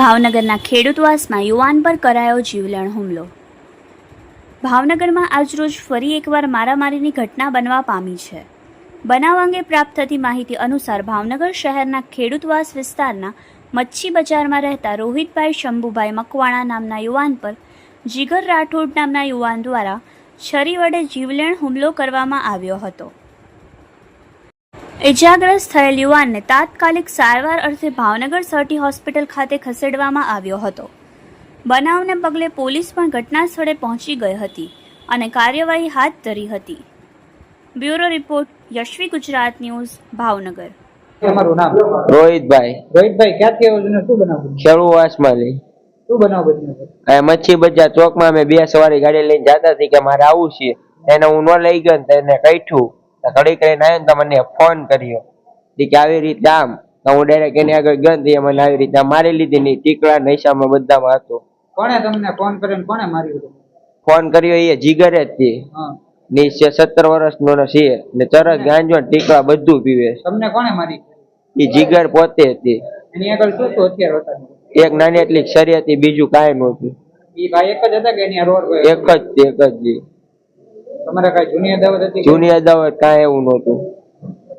ભાવનગરના ખેડૂતવાસમાં યુવાન પર કરાયો જીવલેણ હુમલો. ભાવનગરમાં આજરોજ ફરી એકવાર મારામારીની ઘટના બનવા પામી છે. બનાવ અંગે પ્રાપ્ત થતી માહિતી અનુસાર ભાવનગર શહેરના ખેડૂતવાસ વિસ્તારના મચ્છી બજારમાં રહેતા રોહિતભાઈ શંભુભાઈ મકવાણા નામના યુવાન પર જીગર રાઠોડ નામના યુવાન દ્વારા છરી વડે જીવલેણ હુમલો કરવામાં આવ્યો હતો. ઇજાગ્રસ્ત થયેલ યુવાનને તાત્કાલિક સારવાર અર્થે ભાવનગર સર્ટી હોસ્પિટલ ખાતે ખસેડવામાં આવ્યો હતો. બનાવને પગલે પોલીસ પણ ઘટના સ્થળે પહોંચી ગઈ હતી અને કાર્યવાહી હાથ ધરી હતી. Bureau report Yashvi Gujarat news Bhavnagar. તમારું નામ? રોહિતભાઈ. રોહિતભાઈ ક્યાંથી આવો છો શું બનાવ બન્યો? ખેડૂ શું બનાવ બન્યો મચ્છી બજાર ચોકમાં અમે બે સવારી ગાડી લઈને જતા હતી કે મારે આવું છે. એને હું ન લઈ ગયો એને કઈઠું. ઘડી કરીને આવ્યો ને મને ફોન કર્યો. કે આવી રીતે આમ તો હું ડાયરેક્ટ એની આગળ ગયો ને મને આવી રીતે મારી લીધી ની ટીકડા નૈશામાં બધામાં હતો. કોણે તમને ફોન કર્યો કોણે માર્યું ફોન કર્યો એ જીગર જ થી ની છે સત્તર વર્ષનો ને છે. ને તરત ગાંજો ટીકડા બધું પીવે તમને કોણે મારી? એ જીગર પોતે હતી. એની આગળ શું શું હથિયાર હતા એક નાની એટલી શરી હતી બીજું કાંઈ નહોતું. એ ભાઈ એક જ હતા કે એની રોડ એક જ એક જ જી તમારે કઈ જૂની અદાવત હતી? જૂની અદાવત કાંઈ એવું નહોતું